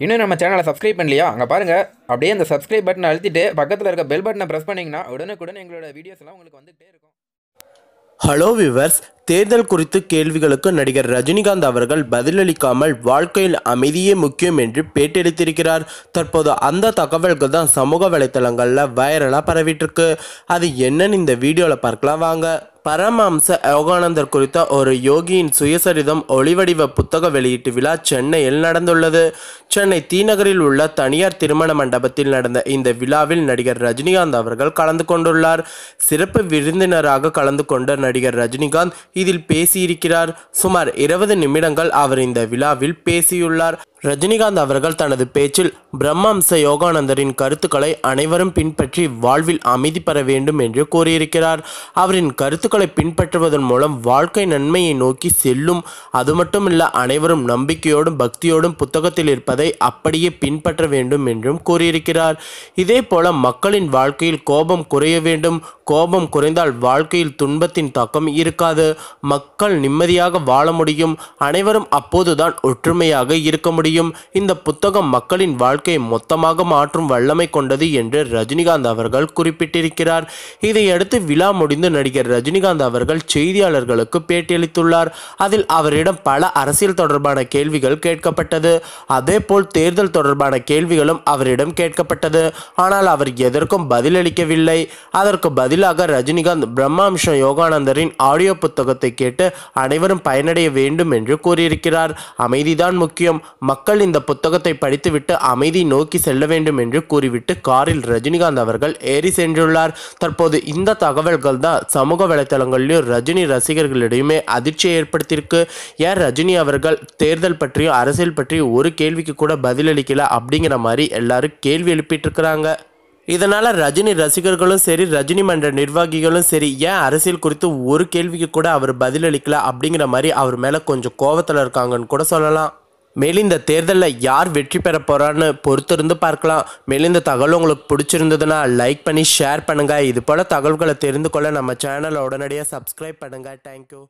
இன்னும் நம்ம சேனலை சப்ஸ்கிரைப் பண்ணலையா? அங்கே பாருங்கள் அப்படியே அந்த சப்ஸ்கிரைப் பட்டனை அழுத்திட்டு பக்கத்தில் இருக்க பெல் பட்டனை ப்ரெஸ் பண்ணிங்கன்னா உடனுக்குடன் எங்களோட வீடியோஸ்லாம் உங்களுக்கு வந்துகிட்டே இருக்கும். ஹலோ விவர்ஸ் தேர்தல் குறித்து கேள்விகளுக்கு நடிகர் ரஜினிகாந்த் அவர்கள் பதிலளிக்காமல் வாழ்க்கையில் அமைதியே முக்கியம் என்று பேட்டியளித்திருக்கிறார் தற்போது அந்த தகவல்கள் தான் சமூக வலைத்தளங்களில் வைரலாக பரவிட்டிருக்கு அது என்னன்னு இந்த வீடியோவில் பார்க்கலாம். வாங்க. பரமஹம்ச யோகானந்தர் குறித்த ஒரு யோகியின் சுயசரிதம் ஒளிவடிவ புத்தக வெளியீட்டு விழா சென்னையில் நடந்துள்ளது. சென்னை தீநகரில் உள்ள தனியார் திருமண மண்டபத்தில் நடந்த இந்த விழாவில் நடிகர் ரஜினிகாந்த் அவர்கள் கலந்து கொண்டுள்ளார். சிறப்பு விருந்தினராக கலந்து கொண்ட நடிகர் ரஜினிகாந்த் இதில் பேசியிருக்கிறார். சுமார் இருபது நிமிடங்கள் அவர் இந்த விழாவில் பேசியுள்ளார். ரஜினிகாந்த் அவர்கள் தனது பேச்சில் பிரம்மம்ச யோகானந்தரின் கருத்துக்களை அனைவரும் பின்பற்றி வாழ்வில் அமைதி பெற வேண்டும் என்று கூறியிருக்கிறார். அவரின் கருத்துக்களை பின்பற்றுவதன் மூலம் வாழ்க்கை நன்மையை நோக்கி செல்லும். அது மட்டுமில்ல அனைவரும் நம்பிக்கையோடும் பக்தியோடும் புத்தகத்தில் இருப்பதை அப்படியே பின்பற்ற வேண்டும் என்றும் கூறியிருக்கிறார். இதே போல மக்களின் வாழ்க்கையில் கோபம் குறைய வேண்டும். கோபம் குறைந்தால் வாழ்க்கையில் துன்பத்தின் தாக்கம் இருக்காது. மக்கள் நிம்மதியாக வாழ முடியும். அனைவரும் அப்போதுதான் ஒற்றுமையாக இருக்க முடியும். இந்த புத்தகம் மக்களின் வாழ்க்கையை மொத்தமாக மாற்றும் வல்லமை கொண்டது என்று ரஜினிகாந்த் அவர்கள் குறிப்பிட்டிருக்கிறார். இதையடுத்து விழா முடிந்து நடிகர் ரஜினிகாந்த் அவர்கள் செய்தியாளர்களுக்கு பேட்டியளித்துள்ளார். அதில் அவரிடம் பல அரசியல் தொடர்பான கேள்விகள் கேட்கப்பட்டது. அதேபோல் தேர்தல் தொடர்பான கேள்விகளும் அவரிடம் கேட்கப்பட்டது. ஆனால் அவர் எதற்கும் பதிலளிக்கவில்லை. அதற்கு பதிலாக ரஜினிகாந்த் பிரம்மாம்சம் யோகானந்தரின் ஆடியோ புத்தகத்தை கேட்டு அனைவரும் பயனடைய வேண்டும் என்று கூறியிருக்கிறார். அமைதிதான் முக்கியம். மக்கள் இந்த புத்தகத்தை படித்துவிட்டு அமைதி நோக்கி செல்ல வேண்டும் என்று கூறிவிட்டு காரில் ரஜினிகாந்த் அவர்கள் ஏறி சென்றுள்ளார். தற்போது இந்த தகவல்கள் தான் சமூக வலைதளங்களிலும் ரஜினி ரசிகர்களிடையுமே அதிர்ச்சியை ஏற்படுத்தியிருக்கு. ஏன் ரஜினி அவர்கள் தேர்தல் பற்றியும் அரசியல் பற்றியும் ஒரு கேள்விக்கு கூட பதிலளிக்கல அப்படிங்கிற மாதிரி எல்லாரும் கேள்வி எழுப்பிட்டு இருக்கிறாங்க இதனால் ரஜினி ரசிகர்களும் சரி ரஜினி மன்ற நிர்வாகிகளும் சரி ஏன் அரசியல் குறித்து ஒரு கேள்விக்கு கூட அவர் பதிலளிக்கல அப்படிங்கிற மாதிரி அவர் மேலே கொஞ்சம் கோவத்தில் இருக்காங்கன்னு கூட சொல்லலாம். மேலும் இந்த தேர்தலில் யார் வெற்றி பெற போகிறான்னு பொறுத்திருந்து பார்க்கலாம். மேலும் இந்த தகவல் உங்களுக்கு பிடிச்சிருந்ததுன்னா லைக் பண்ணி ஷேர் பண்ணுங்கள் இது போல் தகவல்களை தெரிந்து கொள்ள நம்ம சேனலை உடனடியாக சப்ஸ்கிரைப் பண்ணுங்கள் தேங்க்யூ